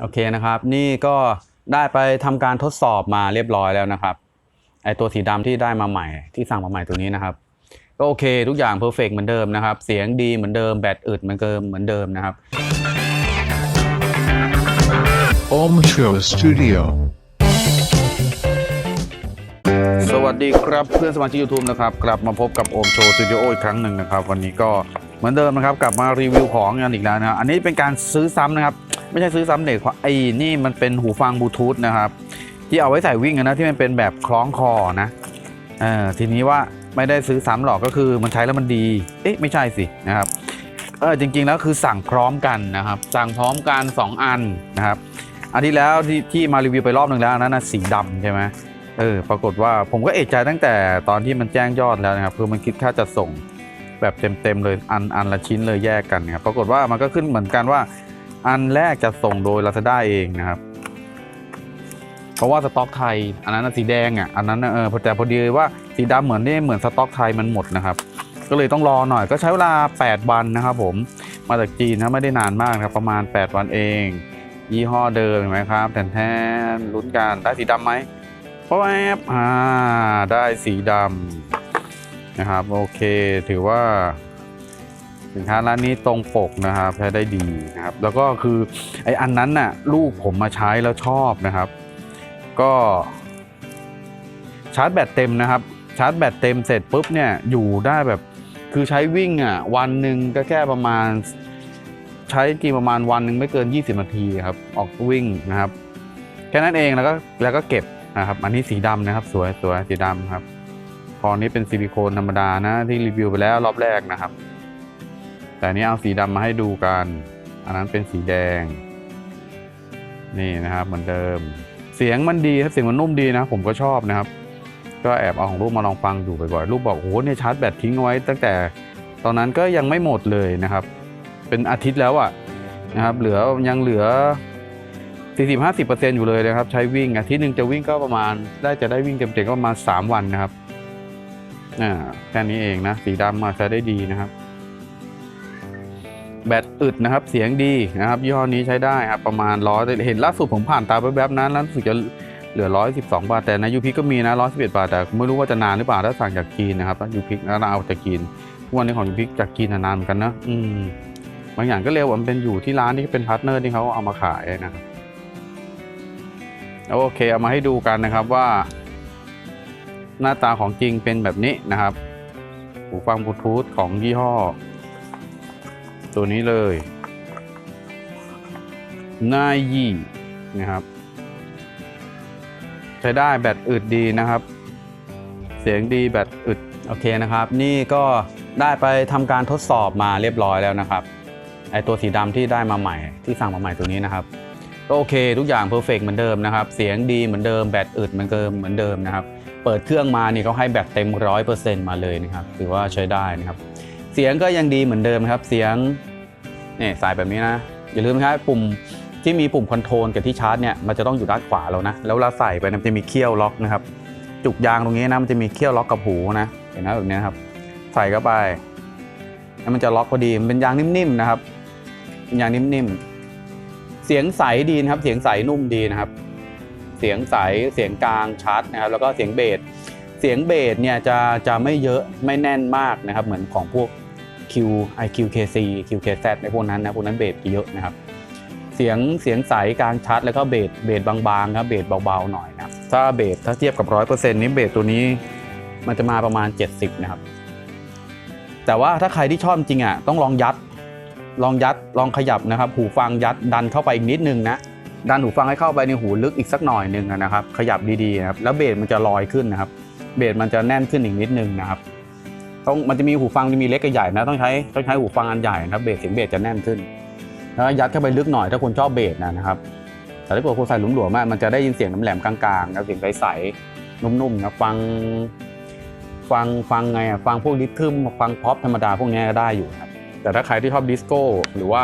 โอเคนะครับ นี่ก็ได้ไปทำการทดสอบมาเรียบร้อยแล้วนะครับ ไอตัวสีดำที่ได้มาใหม่ที่สั่งมาใหม่ตัวนี้นะครับ ก็โอเคทุกอย่างเพอร์เฟกเหมือนเดิมนะครับ เสียงดีเหมือนเดิมแบตอึดเหมือนเดิมเหมือนเดิมนะครับ Om Show Studio. สวัสดีครับเพื่อนสมาชิก YouTube นะครับกลับมาพบกับโอมโชว์สตูดิโออีกครั้งหนึ่งนะครับ วันนี้ก็เหมือนเดิมนะครับ กลับมารีวิวของกันอีกแล้วนะครับอันนี้เป็นการซื้อซ้ำนะครับ ไม่ใช่ซื้อซ้ำเด็กไอ้นี่มันเป็นหูฟังบลูทูธนะครับ ที่เอาไว้ใส่วิ่งนะที่มันเป็นแบบคล้องคอนะเออทีนี้ว่าไม่ได้ซื้อซ้ำหรอกก็คือมันใช้แล้วมันดี เอ๊ะไม่ใช่สินะครับเออจริงๆแล้วคือสั่งพร้อมกันนะครับ สั่งพร้อมกัน 2 อันนะครับ อันที่แล้วที่ที่มารีวิวไปรอบหนึ่งแล้วนั้นนะสีดำใช่ไหมเออปรากฏว่าผมก็เอกใจตั้งแต่ตอนที่มันแจ้งยอดแล้วนะครับคือมันคิดค่าจะส่งแบบเต็มๆเลยอันอันละชิ้นเลยแยกกันนะครับปรากฏว่ามันก็ขึ้นเหมือนกันว่า อันแรกจะส่งโดย Lazada เองนะครับ เพราะว่าสต็อกไทย อันนั้นสีแดงอะอันนั้นเออแต่พอดีว่าสีดำเหมือนนี่เหมือนสต็อกไทยมันหมดนะครับ ก็เลยต้องรอหน่อยก็ใช้เวลา 8 วันนะครับผมมาจากจีนนะไม่ได้นานมากครับ ประมาณ 8 วันเอง ยี่ห้อเดิมเห็นไหมครับแทนแทนลุ้นกันได้สีดำไหมป๊อบแอบอ่าได้สีดำนะครับ โอเคถือว่า สินค้าร้านนี้ตรงปกนะครับใช้ได้ดีนะครับ แล้วก็คือไออันนั้นน่ะลูกผมมาใช้แล้วชอบนะครับ ก็ชาร์จแบตเต็มนะครับ ชาร์จแบตเต็มเสร็จปุ๊บเนี่ยอยู่ได้แบบคือใช้วิ่งอะวันหนึ่งก็แค่ประมาณ ใช้กี่ประมาณวันหนึ่งไม่เกิน 20 นาทีครับ ออกวิ่งนะครับ แค่นั้นเองแล้วก็แล้วก็เก็บนะครับ อันนี้สีดำนะครับ สวยสวยสีดำครับ พอนี้เป็นซิลิโคนธรรมดานะที่รีวิวไปแล้วรอบแรกนะครับ แต่นี้เอาสีดำมาให้ดูกัน อันนั้นเป็นสีแดง นี่นะครับเหมือนเดิม เสียงมันดีครับเสียงมันนุ่มดีนะ ผมก็ชอบนะครับ ก็แอบเอาของลูกมาลองฟังดูบ่อยๆลูกบอกโอ้โหเนี่ยชาร์จแบตทิ้งไว้ ตั้งแต่ตอนนั้นก็ยังไม่หมดเลยนะครับ เป็นอาทิตย์แล้วอะนะครับ เหลือยังเหลือ40-50%อยู่เลยนะครับ ใช้วิ่งอาทิตย์หนึ่งจะวิ่งก็ประมาณ ได้จะได้วิ่งเต็มๆก็ประมาณ 3 วันนะครับอ่าแค่นี้เองนะ สีดำมาใช้ได้ดีนะครับ แบตอึดนะครับ เสียงดีนะครับยี่ห้อนี้ใช้ได้ครับประมาณร้อยเห็นล่าสุดผมผ่านตาแป๊บๆนั้นแล้วรู้สึกจะเหลือร้อยสิบสองบาท แต่ในยูพิก็มีนะร้อยสิบเอ็ดบาท แต่ไม่รู้ว่าจะนานหรือเปล่าถ้าสั่งจากจีนนะครับยูพิแล้วเราเอาจากจีนทุกวันนี้ของยูพิกจากจีนนานเหมือนกันนะอืมบางอย่างก็เร็วมันเป็นอยู่ที่ร้านที่เป็นพาร์ทเนอร์ที่เขาเอามาขายนะครับโอเคเอามาให้ดูกันนะครับว่า หน้าตาของจริงเป็นแบบนี้นะครับหูฟังบลูทูธของยี่ห้อ ตัวนี้เลยนายยี่นะครับ ใช้ได้แบตอึดดีนะครับ เสียงดีแบตอึดโอเคนะครับ นี่ก็ได้ไปทำการทดสอบมาเรียบร้อยแล้วนะครับไอตัวสีดำที่ได้มาใหม่ที่สั่งมาใหม่ตัวนี้นะครับก็โอเคทุกอย่างเพอร์เฟกเหมือนเดิมนะครับ เสียงดีเหมือนเดิมแบตอึดเหมือนเดิมเหมือนเดิมนะครับ เปิดเครื่องมานี่เขาให้แบตเต็มร้อยเปอร์เซ็นต์มาเลยนะครับถือว่าใช้ได้นะครับ สียงก็ยังดีเหมือนเดิมครับ เสียงเนี่ยสายแบบนี้นะ อย่าลืมนะครับปุ่มที่มีปุ่มคอนโทรลกับที่ชาร์จเนี่ยมันจะต้องอยู่ด้านขวาเรานะ แล้วเวลาใส่ไปมันจะมีเขี้ยวล็อกนะครับ จุกยางตรงนี้นะมันจะมีเขี้ยวล็อกกับหูนะ เห็นไหมแบบนี้นครับ ใส่เข้าไปแล้วมันจะล็อกพอดีมันเป็นยางนิ่มๆนะครับเป็นยางนิ่มๆ เสียงใสดีนะครับ เสียงใสนุ่มดีนะครับ เสียงใสเสียงกลางชัดนะครับ แล้วก็เสียงเบสเสียงเบสเนี่ยจะจะไม่เยอะไม่แน่นมากนะครับ เหมือนของพวก Q IQKC QKZ ในพวกนั้นนะพวกนั้นเบสเยอะนะครับ เสียงเสียงใสกลางชัดแล้วก็เบสเบสบางๆครับเบสเบาๆหน่อยนะถ้าเบสถ้าเทียบกับ 100%นี้เบสตัวนี้มันจะมาประมาณ 70 นะครับ แต่ว่าถ้าใครที่ชอบจริงอะต้องลองยัดลองยัดลองขยับนะครับ หูฟังยัดดันเข้าไปอีกนิดนึงนะดันหูฟังให้เข้าไปในหูลึกอีกสักหน่อยหนึ่งนะครับ ขยับดีๆนะครับแล้วเบสมันจะลอยขึ้นนะครับ เบสมันจะแน่นขึ้นอีกนิดนึงนะครับ ต้องมันจะมีหูฟังที่มีเล็กกับใหญ่นะต้องใช้ต้องใช้หูฟังอันใหญ่นะครับเบสเสียงเบสจะแน่นขึ้นแล้วยัดเข้าไปลึกหน่อยถ้าคนชอบเบสนะครับแต่ถ้าเกิดคนใส่หลวมๆอะมันจะได้ยินเสียงแหลมกลางๆนะเสียงใสๆนุ่มๆนะฟังฟังฟังไงอะฟังพวกดิทึมฟังพ็อปธรรมดาพวกนี้ก็ได้อยู่ครับแต่ถ้าใครที่ชอบดิสโก้หรือว่า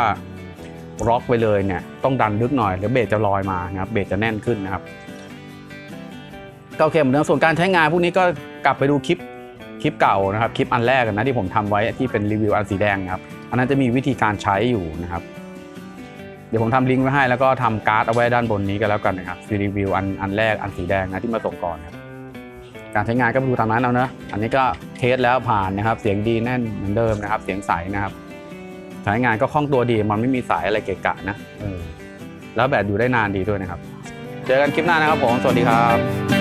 ร็อกไปเลยเนี่ยต้องดันลึกหน่อยแล้วเบสจะลอยมานะครับเบสจะแน่นขึ้นนะครับก็โอเคเหมือนเดิมส่วนการใช้งานพวกนี้ก็กลับไปดูคลิป คลิปเก่านะครับคลิปอันแรกนะที่ผมทำไว้ที่เป็นรีวิวอันสีแดงครับอันนั้นจะมีวิธีการใช้อยู่นะครับ เดี๋ยวผมทำลิงก์ไว้ให้แล้วก็ทำการ์ดเอาไว้ด้านบนนี้กันแล้วกันนะครับรีวิวอันอันแรกอันสีแดงนะที่มาส่งก่อนครับการใช้งานก็ไปดูตามนั้นเอาเนอะอันนี้ก็เทสแล้วผ่านนะครับ เสียงดีแน่นเหมือนเดิมนะครับ เสียงใสนะครับ ใช้งานก็คล่องตัวดีมันไม่มีสายอะไรเกะกะนะแล้วแบตอยู่ได้นานดีด้วยนะครับ เจอกันคลิปหน้านะครับผมสวัสดีครับ